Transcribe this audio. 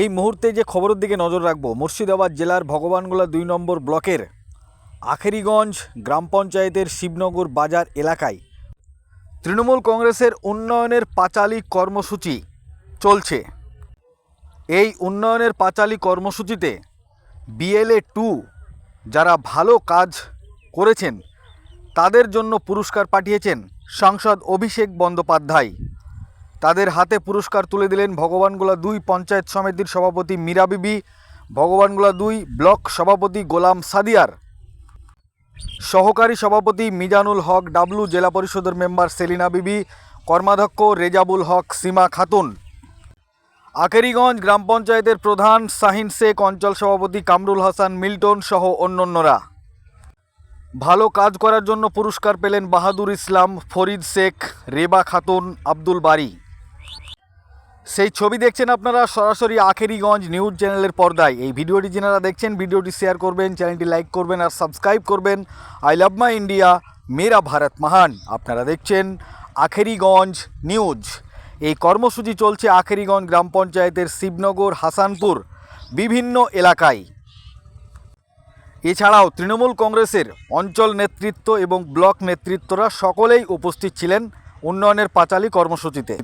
এই মুহূর্তে যে খবরের দিকে নজর রাখব, মুর্শিদাবাদ জেলার ভগবানগোলা দুই নম্বর ব্লকের আখেরিগঞ্জ গ্রাম পঞ্চায়েতের শিবনগর বাজার এলাকায় তৃণমূল কংগ্রেসের উন্নয়নের পাঁচালী কর্মসূচি চলছে। এই উন্নয়নের পাঁচালী কর্মসূচিতে বিএলএ টু যারা ভালো কাজ করেছেন, তাদের জন্য পুরস্কার পাঠিয়েছেন সাংসদ অভিষেক বন্দ্যোপাধ্যায়। তাদের হাতে পুরস্কার তুলে দিলেন ভগবানগোলা দুই পঞ্চায়েত সমিতির সভাপতি মীরা বিবি, ভগবানগোলা দুই ব্লক সভাপতি গোলাম সাদিয়ার। সহকারী সভাপতি মিজানুল হক ডাবলু জেলা পরিষদের মেম্বার সেলিনা বিবি, কর্মাধ্যক্ষ রেজাবুল হক সীমা খাতুন। আকেরিগঞ্জ গ্রাম পঞ্চায়েতের প্রধান শাহিন শেখ, অঞ্চল সভাপতি কামরুল হাসান মিল্টন সহ অন্যান্যরা। ভালো কাজ করার জন্য পুরস্কার পেলেন বাহাদুর ইসলাম, ফরিদ শেখ, রেবা খাতুন, আব্দুল বারি। সেই ছবি দেখছেন আপনারা সরাসরি আখেরিগঞ্জ নিউজ চ্যানেলের পর্দায়। এই ভিডিওটি যারা দেখছেন, ভিডিওটি শেয়ার করবেন চ্যানেলটি লাইক করবেন আর সাবস্ক্রাইব করবেন। আই লাভ মাই ইন্ডিয়া মেরা ভারত মহান আপনারা দেখছেন আখেরিগঞ্জ নিউজ। এই কর্মসূচি চলছে আখেরিগঞ্জ গ্রাম পঞ্চায়েতের শিবনগর, হাসানপুর, বিভিন্ন এলাকায়। এছাড়াও তৃণমূল কংগ্রেসের অঞ্চল নেতৃত্ব এবং ব্লক নেতৃত্বরা সকলেই উপস্থিত ছিলেন উন্নয়নের পাঁচালী কর্মসূচিতে।